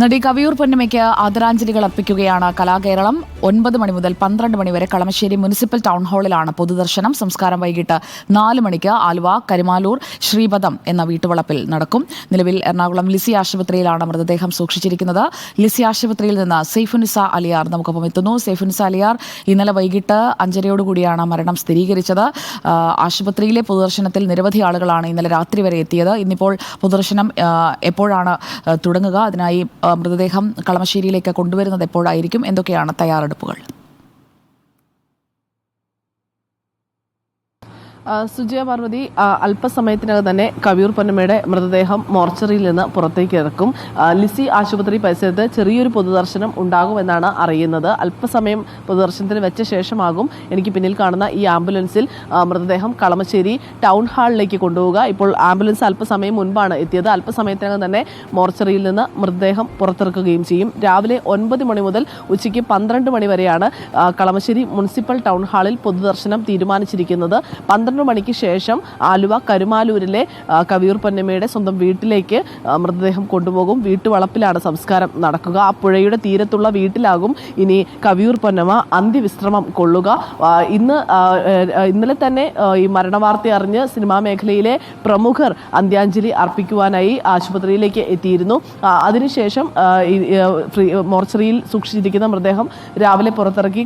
നടി കവിയൂർ പൊന്നമ്മയ്ക്ക് ആദരാഞ്ജലികൾ അർപ്പിക്കുകയാണ് കലാകേരളം. ഒൻപത് മണി മുതൽ പന്ത്രണ്ട് മണി വരെ കളമശ്ശേരി മുനിസിപ്പൽ ടൗൺ ഹാളിലാണ് പൊതുദർശനം. സംസ്കാരം വൈകിട്ട് നാല് മണിക്ക് ആലുവ കരിമാലൂർ ശ്രീപദം എന്ന വീട്ടുവളപ്പിൽ നടക്കും. നിലവിൽ എറണാകുളം ലിസി ആശുപത്രിയിലാണ് മൃതദേഹം സൂക്ഷിച്ചിരിക്കുന്നത്. ലിസി ആശുപത്രിയിൽ നിന്ന് സെയ്ഫുനിസ അലിയാർ നമുക്കൊപ്പം എത്തുന്നു. സെയ്ഫുനിസ അലിയാർ ഇന്നലെ വൈകിട്ട് അഞ്ചരയോടുകൂടിയാണ് മരണം സ്ഥിരീകരിച്ചത്. ആശുപത്രിയിലെ പൊതുദർശനത്തിൽ നിരവധി ആളുകളാണ് ഇന്നലെ രാത്രി വരെ എത്തിയത്. ഇന്നിപ്പോൾ പൊതുദർശനം എപ്പോഴാണ് തുടങ്ങുക? അതിനായി മൃതദേഹം കളമശ്ശേരിയിലേക്ക് കൊണ്ടുവരുന്നത് എപ്പോഴായിരിക്കും? എന്തൊക്കെയാണ് തയ്യാറെടുപ്പുകൾ? സുജയ പാർവതി അല്പസമയത്തിനകം തന്നെ കവിയൂർ പൊന്നമ്മയുടെ മൃതദേഹം മോർച്ചറിയിൽ നിന്ന് പുറത്തേക്ക് ഇറക്കും. ലിസി ആശുപത്രി പരിസരത്ത് ചെറിയൊരു പൊതുദർശനം ഉണ്ടാകുമെന്നാണ് അറിയുന്നത്. അല്പസമയം പൊതുദർശനത്തിന് വെച്ച ശേഷമാകും എനിക്ക് പിന്നിൽ കാണുന്ന ഈ ആംബുലൻസിൽ മൃതദേഹം കളമശ്ശേരി ടൗൺ ഹാളിലേക്ക് കൊണ്ടുപോവുക. ഇപ്പോൾ ആംബുലൻസ് അല്പസമയം മുൻപാണ് എത്തിയത്. അല്പസമയത്തിനകം തന്നെ മോർച്ചറിയിൽ നിന്ന് മൃതദേഹം പുറത്തിറക്കുകയും ചെയ്യും. രാവിലെ ഒൻപത് മണി മുതൽ ഉച്ചയ്ക്ക് പന്ത്രണ്ട് മണി വരെയാണ് കളമശ്ശേരി മുനിസിപ്പൽ ടൗൺ ഹാളിൽ പൊതുദർശനം തീരുമാനിച്ചിരിക്കുന്നത്. പന്ത്രണ്ട് മണിക്ക് ശേഷം ആലുവ കരുമാലൂരിലെ കവിയൂർ പൊന്നമ്മയുടെ സ്വന്തം വീട്ടിലേക്ക് മൃതദേഹം കൊണ്ടുപോകും. വീട്ടുവളപ്പിലാണ് സംസ്കാരം നടക്കുക. ആ പുഴയുടെ തീരത്തുള്ള വീട്ടിലാകും ഇനി കവിയൂർ പൊന്നമ്മ അന്ത്യവിശ്രമം കൊള്ളുക. ഇന്ന് ഇന്നലെ തന്നെ ഈ മരണവാർത്ത അറിഞ്ഞ് സിനിമാ മേഖലയിലെ പ്രമുഖർ അന്ത്യാഞ്ജലി അർപ്പിക്കുവാനായി ആശുപത്രിയിലേക്ക് എത്തിയിരുന്നു. അതിനുശേഷം മോർച്ചറിയിൽ സൂക്ഷിച്ചിരിക്കുന്ന മൃതദേഹം രാവിലെ പുറത്തിറക്കി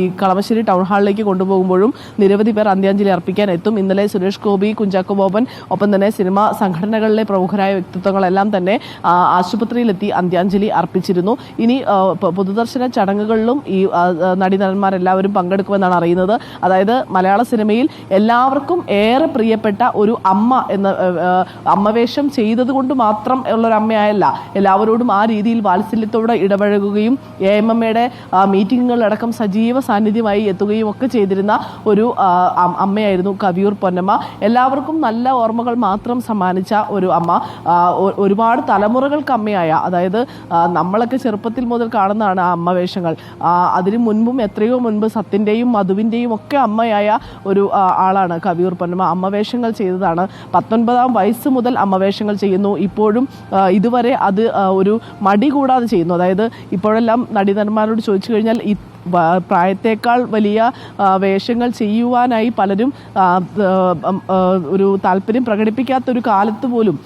ഈ കളമശ്ശേരി ടൗൺ ഹാളിലേക്ക് കൊണ്ടുപോകുമ്പോഴും നിരവധി പേർ അന്ത്യാഞ്ജലി അർപ്പിക്കാൻ എത്തും. ഇന്നലെ സുരേഷ് ഗോപി കുഞ്ചാക്കോ ബോബൻ ഒപ്പം തന്നെ സിനിമാ സംഘടനകളിലെ പ്രമുഖരായ വ്യക്തിത്വങ്ങളെല്ലാം തന്നെ ആശുപത്രിയിലെത്തി അന്ത്യാഞ്ജലി അർപ്പിച്ചിരുന്നു. ഇനി പൊതുദർശന ചടങ്ങുകളിലും ഈ നടീനടന്മാരെല്ലാവരും പങ്കെടുക്കുമെന്നാണ് അറിയുന്നത്. അതായത് മലയാള സിനിമയിൽ എല്ലാവർക്കും ഏറെ പ്രിയപ്പെട്ട ഒരു അമ്മ എന്ന അമ്മവേഷം ചെയ്തത് കൊണ്ട് മാത്രം ഉള്ളൊരു അമ്മയായല്ല എല്ലാവരോടും ആ രീതിയിൽ വാത്സല്യത്തോടെ ഇടപഴകുകയും എ എം എമ്മയുടെ മീറ്റിങ്ങുകളിലടക്കം സജീവ സാന്നിധ്യമായി എത്തുകയും ഒക്കെ ചെയ്തിരുന്ന ഒരു അമ്മയായിരുന്നു കവിയൂർ പൊന്നമ്മ. എല്ലാവർക്കും നല്ല ഓർമ്മകൾ മാത്രം സമ്മാനിച്ച ഒരു അമ്മ. ഒരുപാട് തലമുറകൾക്ക് അമ്മയായ അതായത് നമ്മളൊക്കെ ചെറുപ്പത്തിൽ മുതൽ കാണുന്നതാണ് ആ അമ്മ വേഷങ്ങൾ അതിന് മുൻപും എത്രയോ മുൻപ് സത്യന്റെയും മധുവിന്റെയും ഒക്കെ അമ്മയായ ഒരു ആളാണ് കവിയൂർ പൊന്നമ്മ. അമ്മ വേഷങ്ങൾ ചെയ്തതാണ്. പത്തൊൻപതാം വയസ്സ് മുതൽ അമ്മ വേഷങ്ങൾ ചെയ്യുന്നു. ഇപ്പോഴും ഇതുവരെ അത് ഒരു മടി കൂടാതെ ചെയ്യുന്നു. അതായത് ഇപ്പോഴെല്ലാം നടീനന്മാരോട് ചോദിച്ചു കഴിഞ്ഞാൽ പ്രായത്തേക്കാൾ വലിയ വേഷങ്ങൾ ചെയ്യുവാനായി പലരും ഒരു താല്പര്യം പ്രകടിപ്പിക്കാത്തൊരു കാലത്ത് പോലും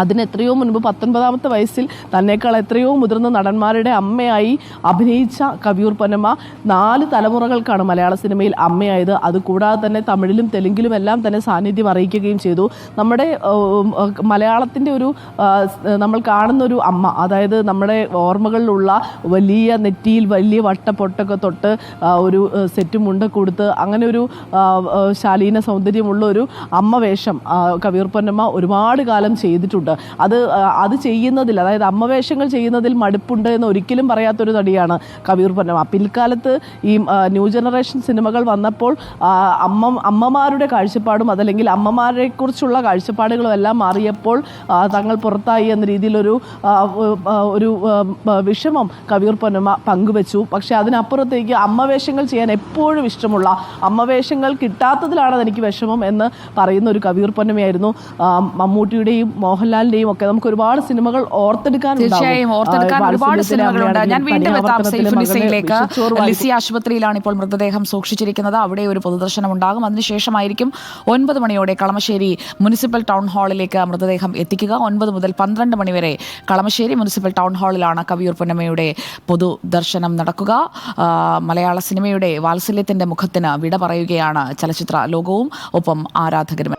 അതിന് എത്രയോ മുൻപ് പത്തൊൻപതാമത്തെ വയസ്സിൽ തന്നേക്കാൾ എത്രയോ മുതിർന്ന നടന്മാരുടെ അമ്മയായി അഭിനയിച്ച കവിയൂർ പൊന്നമ്മ നാല് തലമുറകൾക്കാണ് മലയാള സിനിമയിൽ അമ്മയായത്. അതുകൂടാതെ തന്നെ തമിഴിലും തെലുങ്കിലും എല്ലാം തന്നെ സാന്നിധ്യം അറിയിക്കുകയും ചെയ്തു. നമ്മുടെ മലയാളത്തിന്റെ ഒരു നമ്മൾ കാണുന്ന ഒരു അമ്മ അതായത് നമ്മുടെ ഓർമ്മകളിലുള്ള വലിയ നെറ്റിയിൽ വലിയ വട്ടപ്പൊട്ടൊക്കെ തൊട്ട് ഒരു സെറ്റ് മുണ്ട കൊടുത്ത് അങ്ങനെ ഒരു ശാലീന സൗന്ദര്യമുള്ള ഒരു അമ്മ വേഷം കവിയൂർ പൊന്നമ്മ ഒരുപാട് കാലം ചെയ്തിട്ടുണ്ട്. അത് അത് ചെയ്യുന്നതിൽ അതായത് അമ്മവേഷങ്ങൾ ചെയ്യുന്നതിൽ മടുപ്പുണ്ട് എന്ന് ഒരിക്കലും പറയാത്തൊരു നടിയാണ് കവിയൂർ പൊന്നമ്മ. പിൽക്കാലത്ത് ഈ ന്യൂ ജനറേഷൻ സിനിമകൾ വന്നപ്പോൾ അമ്മ അമ്മമാരുടെ കാഴ്ചപ്പാടും അതല്ലെങ്കിൽ അമ്മമാരെക്കുറിച്ചുള്ള കാഴ്ചപ്പാടുകളും എല്ലാം മാറിയപ്പോൾ തങ്ങൾ പുറത്തായി എന്ന രീതിയിലൊരു ഒരു വിഷമം കവിയൂർ പൊന്നമ്മ പങ്കുവെച്ചു. പക്ഷേ അതിനപ്പുറത്തേക്ക് അമ്മവേഷങ്ങൾ ചെയ്യാൻ എപ്പോഴും ഇഷ്ടമുള്ള അമ്മവേഷങ്ങൾ കിട്ടാത്തതിലാണ് എനിക്ക് വിഷമം എന്ന് പറയുന്ന ഒരു കവിയൂർ പൊന്നമ്മയായിരുന്നു മമ്മൂട്ടിയുടെയും മമ്മൂട്ടിയുടെയും മോഹൻലാലിന്റെയും ഒക്കെ നമുക്ക് ഒരുപാട് സിനിമകൾ ഓർത്തെടുക്കാൻ തീർച്ചയായും ഓർത്തെടുക്കാൻ ഒരുപാട് സിനിമകളുണ്ട്. ഞാൻ വീണ്ടും എത്താം സേഫ് സൈഫ് മകളെ നിസയിലേക്ക് ലിസി ആശുപത്രിയിലാണ് ഇപ്പോൾ മൃതദേഹം സൂക്ഷിച്ചിരിക്കുന്നത്. അവിടെ ഒരു പൊതുദർശനം ഉണ്ടാകും. അതിനുശേഷമായിരിക്കും ഒൻപത് മണിയോടെ കളമശ്ശേരി മുനിസിപ്പൽ ടൗൺ ഹാളിലേക്ക് മൃതദേഹം എത്തിക്കുക. ഒൻപത് മുതൽ പന്ത്രണ്ട് മണിവരെ കളമശ്ശേരി മുനിസിപ്പൽ ടൗൺ ഹാളിലാണ് കവിയൂർ പൊന്നമ്മയുടെ പൊതുദർശനം നടക്കുക. മലയാള സിനിമയുടെ വാത്സല്യത്തിന്റെ മുഖത്തിന് വിട പറയുകയാണ് ചലച്ചിത്ര ലോകവും. ഒപ്പം ആരാധകരും